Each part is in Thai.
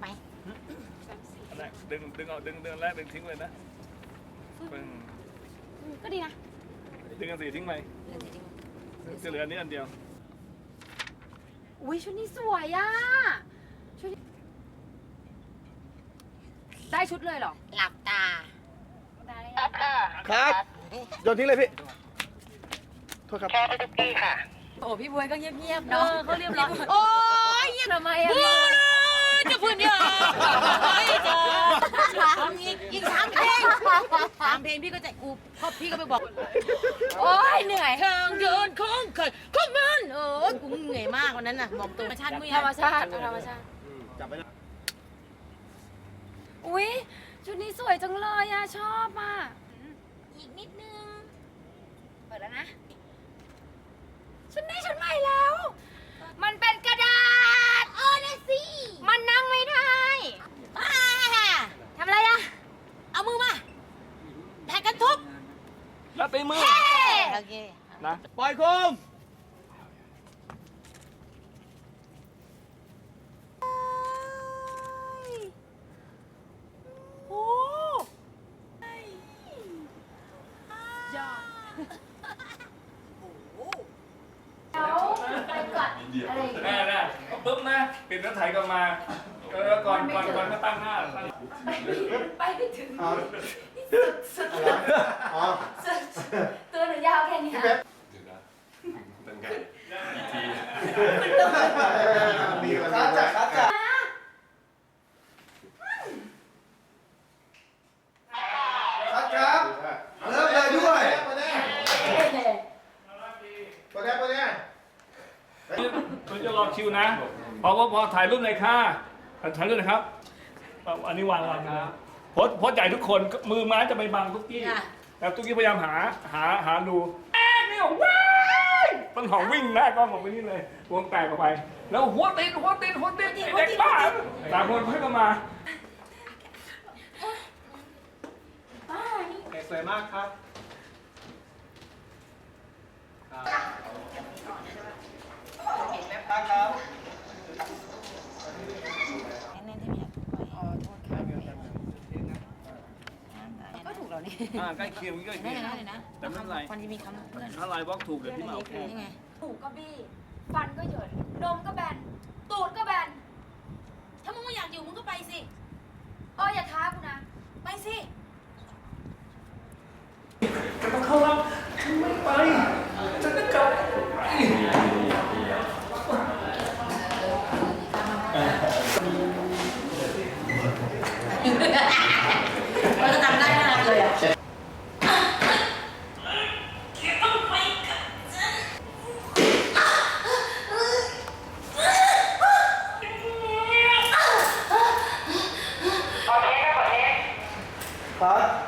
ไหมอันแรกดึงดึงเอาดึงดึงอันแรกดึงทิ้งเลยนะปึ้งอืมก็ดีนะดึงอันสี่ทิ้งไปจะเหลืออันนี้อันเดียวอุ้ยชุดนี้สวยอะชุดนี้ได้ชุดเลยเหรอหลับตา ได้ยังครับโยนทิ้งเลยพี่โทษครับโอ้พี่บวยก็เงียบๆเอเนาะอเขาเรียบร้อยโอ้ยเงียบ ทำไมอะ จะพูดเยอะโอ้ยเจอทำอีกอีกสามเพลงสามเพลงพี่ก็จะกูพอพี่ก็ไปบอก โอ้ยเหนื่อยทางเดินของใครของมันเออกูเหนื่อยมากวันนั้นน่ะบอกตัวธรรมชาติมึงธรรมชาติธรรมชาติจับไปอุ้ยชุดนี้สวยจังเลยอะชอบอะอีกนิดนึง เปิดแล้วนะ ชุดนี้ชุดใหม่แล้ว มันเป็นกระดาษ เออนะสิ มันนั่งไม่ได้ อ่า ทำอะไรอะ เอามือมาแทนกันทุบ แล้วตีมือ โอเค นะ ปล่อยโคม โอ้ ยอดแล้วไปก่อนอะไรอย่าง แน่ เงี้ย แน่ปุ๊บนะปิ ดแล้วถ่ายกลับมาแล้วก่อนก่อนก่อนก็ตั้งหน้าตั้งไปไม่ไปไม่ถึงอ๋อสุดสุดอ๋อสุดตัวหนูยาวแค่นี้ค่ะมีอะไรคัดจ้ะคัดจ้ะคัดครับเริ่มเลยด้วยไปแน่ไปแน่ไปแน่คุณจะรอคิวนะ พอพอพอถ่ายรูปเลยค่ะถ่ายรูปเลยครับอันนี้วางวางนะโพสโพสใหญ่ทุกคนมือไม้จะไปบังทุกที่แล้วทุกที่พยายามหาหาหาดูแอ๊ะเนี่ยว้ายต้นหอมวิ่งหน้ากล้องออกไปนี่เลยวงแตกออกไป แล้วหัวติดหัวติดหัวติดไอ้เด็กบ้าสามคนเพื่อนก็มาสวยมากครับ ก็ถูกแล้วนี่อ่าใกล้เคียงใกล้เคีได้ยงนะเลยนะแต่ไม่เป็นไรมันจะมีคำเพื่อนถ้าลายบล็อกถูกเดี๋ยวพี่มาเอาแค่นี่ไงหูก็บี้ฟันก็เหยินนมก็แบน ตูดก็แบน ถ้ามึงไม่อยากอยู่มึงก็ไปสิเอออย่าท้ากูนะ ไปสิจะต้องเข้าแล้วฉันไม่ไป Tá?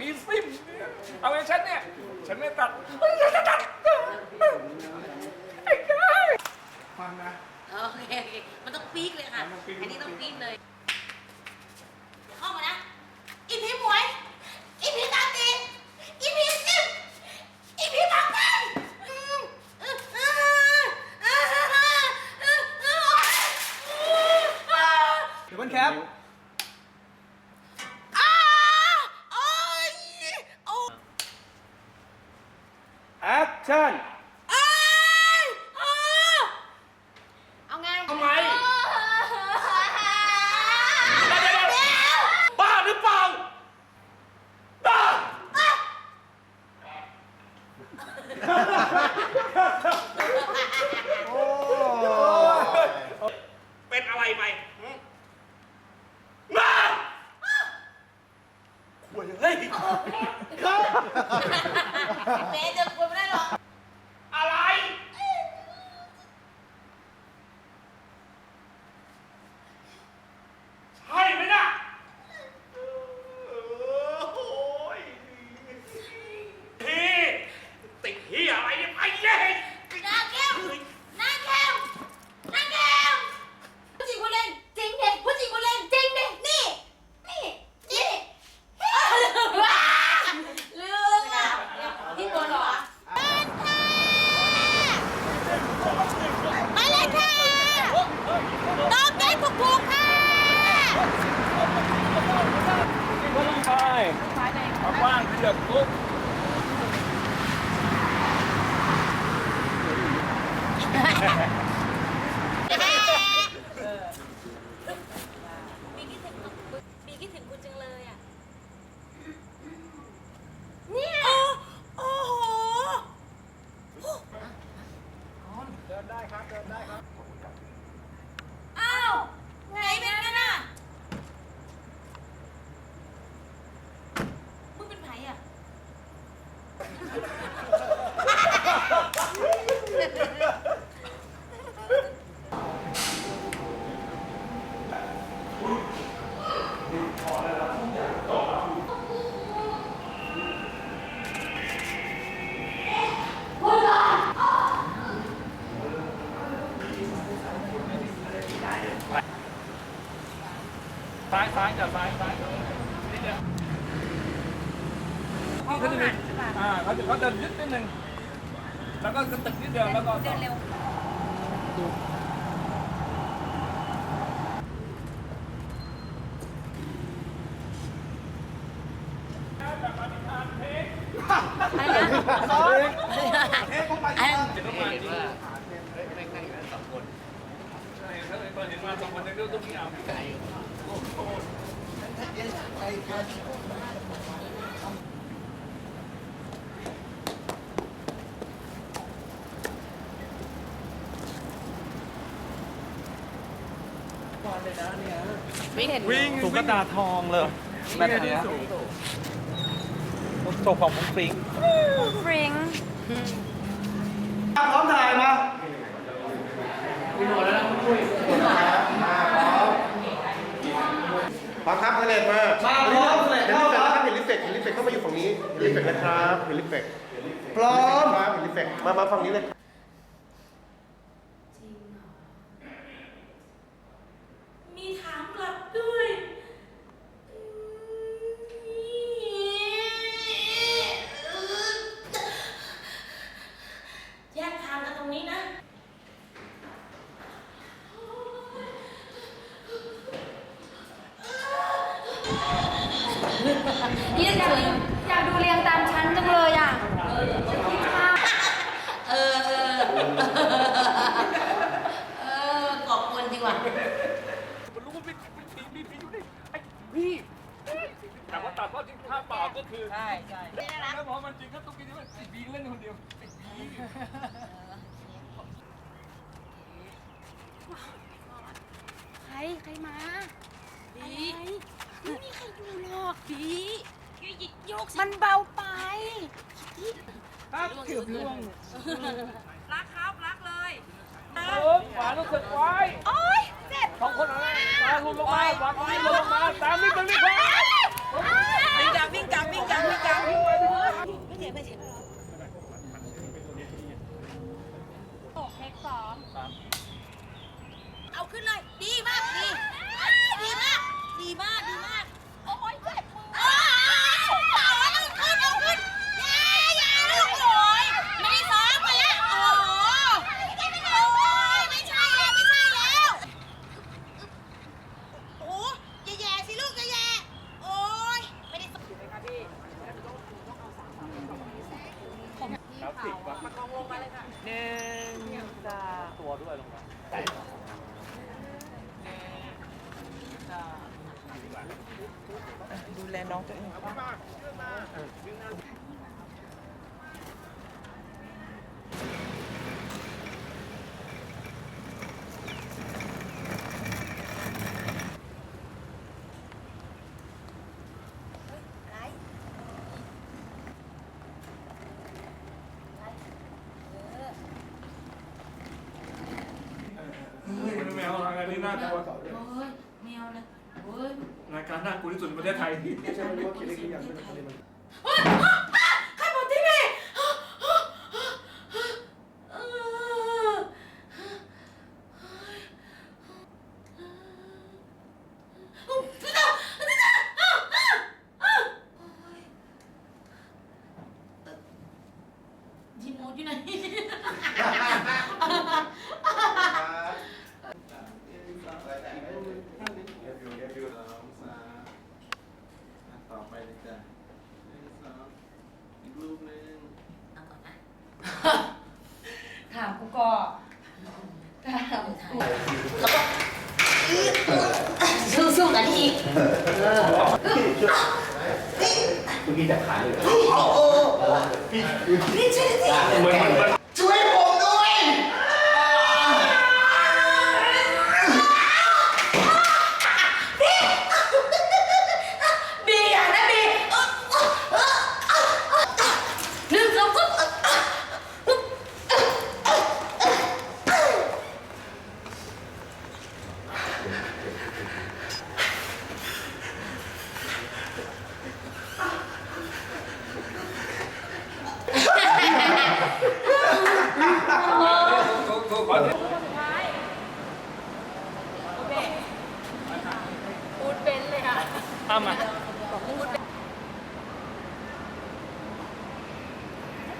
มีซิมเอาไอ้ฉันเนี่ย ฉันไม่ตัดฉันจะตัดไอ้กายฟังนะ โอเคโอเคมันต้องปี๊กเลยค่ะมันต้องปี๊กอันนี้ต้องปี๊กเลย ชั่เอาไงเอาไหทไมบ้าหรือเปล่า บ้า เป็นอะไรไปหึบ้ควรเลย นิดนึง แล้วก็กระตึกนิดเดียวแล้วก็เดินเร็วใช่ถ้าเปิดเห็นมาสองคนนี้ก็ต้องมีอ่างวิ่งตุ๊กตาทองเลยแบบเนี้ยศพของมุ้งฟิงฟริงพร้อมถ่ายมาพร้อมครับเสลดมามาพร้อมเสลดเข้าครับเห็นลิฟเฟกเห็นลิฟเฟกเข้ามาอยู่ฝั่งนี้เห็นลิฟเฟกนะครับเห็นลิฟเฟกพร้อมครับเห็นลิฟเฟกมา มาฝั่งนี้เลย มีถามกลับด้วยแยกทางกันตรงนี้นะ อยากดูอยากดูเรียงตามชั้นจังเลยอะเออเออเออกอบกวนจริงว่ะมันรู้ว่ามีผีมีผีอยู่นี่ไอ้พี่แต่ว่าตัดว่าจริงท่าเปล่าก็คือใช่ใช่แล้วพอมันจริงก็ต้องกินที่ว่าไอ้บีเล่นคนเดียวไอ้บีใครใครมาดี ไม่มีใครดูหรอกดีโยกมันเบาไปเกือบล่วงรักครับรักเลยเออขวารู้สึกไว้โอ๊ยเจ็บสองคนอะไรมาลุลงมาวัดนี้ลงมาตามนี่กันนี่ครับ วิ่งกลับวิ่งกลับวิ่งกลับวิ่งกลับ ไม่เจ็บไม่เจ็บ เทคสอง เอาขึ้นเลย ดีมาก ดี ดีมาก ดีมาก ดีมาก โอ้ยเจ็บมือเอาเอาขึ้นเอาขึ้นอย่าอย่าลูกโอ้ยไม่ได้ซ้อมมาแล้ว โอ้โหโอ้ยไม่ใช่แล้ว ไม่ใช่แล้ว โอ้ยอย่าแย่สิลูกอย่าแย่โอ้ยไม่ได้ซ้อม ครับสิบว่ะ หนึ่งสอง ตั วด้วยลงมาดูแลน้องตัวเอง นี้น่ากลัวโอ้ยแมวนะโอ้ยรายการน่ากลัวที่สุดในประเทศไทยไม่ใช่ไม่รู้ว่าคิดเล็กหรือยังไม่รู้คิดเล็กใครบอกที่นี่ยินโมอยู่ไหน ต่อไปเลยจ้ะหนึ่งสองอีกรูปหนึ่ง เอาก่อนนะ ถามกูก่อนถามกูแล้วก็สู้ๆกันอีก เมื่อกี้จับขาเลยนี่ช่วยสิ เหมือนมันมัน ช่วยผมด้วยบีอะนะบีหนึ่งสองสาม พูดเป็นเลยค่ะ อ้ามา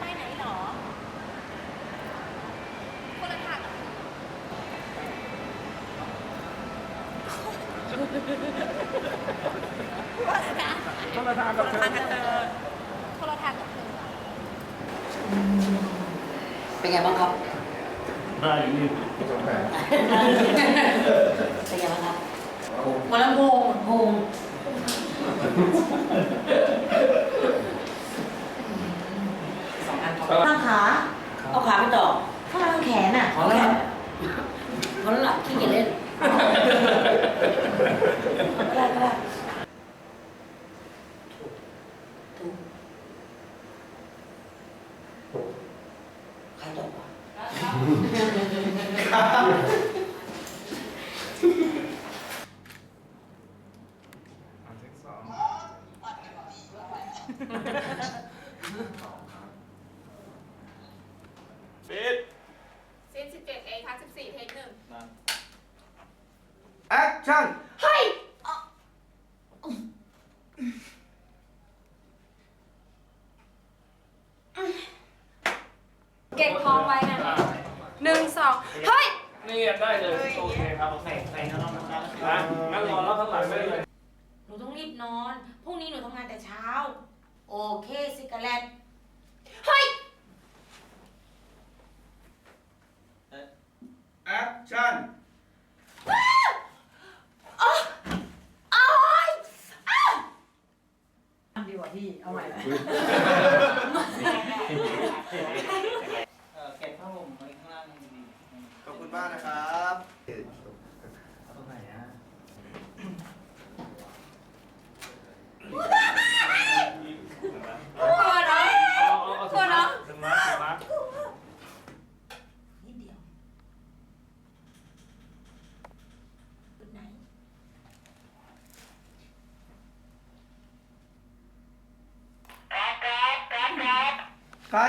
ไปไหนหรอ คนละทางกับ ต้องมาทานกับเธอคนละทางกับเธอเป็นไงบ้างครับได้อยู่นี่เป็นไงบ้างครับวันละโมงโมงตั้งขาเอาขาไปต่อข้างล่างแขนอะขอแล้วขอแล้วล่ะขี้เกียจเล่นก็ได้ก็ได้ถูกใครตอบวะ ปิด ซีนสิบเจ็ดเอค่ะสิบสี่เทคหนึ่ง แอคชั่นเฮ้ยเก่งท้องไว้นะหนึ่งสองเฮ้ย นี่ได้เลยโอเคครับโอเคไปงั้นเราทำงานนะงั้นรอแล้วข้างหลังไม่ได้เลยหนูต้องรีบนอน พรุ่งนี้หนูทำงานแต่เช้า โอเคซิกาเลตเฮ้ย แอคชั่น Oh my God.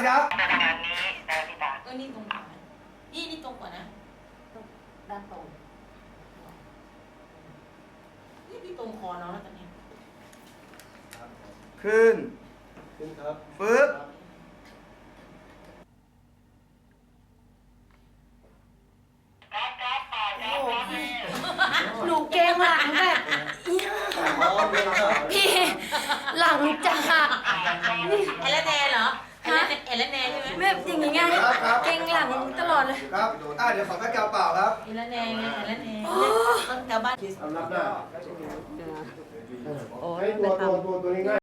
ครับเออนี่ตรงกว่านะนี่นี่ตรงกว่านะด้านตรงนี่พี่ตรงคอน้องแล้วตอนนี้ ขึ้น ขึ้นครับปึ๊บ หนูเก่งหลังแบบพี่หลังจะหัก เอลแนเหรอเอลแนเอลแนใช่ไหม แบบอย่างงี้ไงเก่งหลังตลอดเลยครับ อ่าเดี๋ยวขอแม่กาวเปล่าครับเอลแนไงเอลแนต้นแถวบ้าน เอารับหน้าให้ตัวตัวตัวตัวนี้ง่าย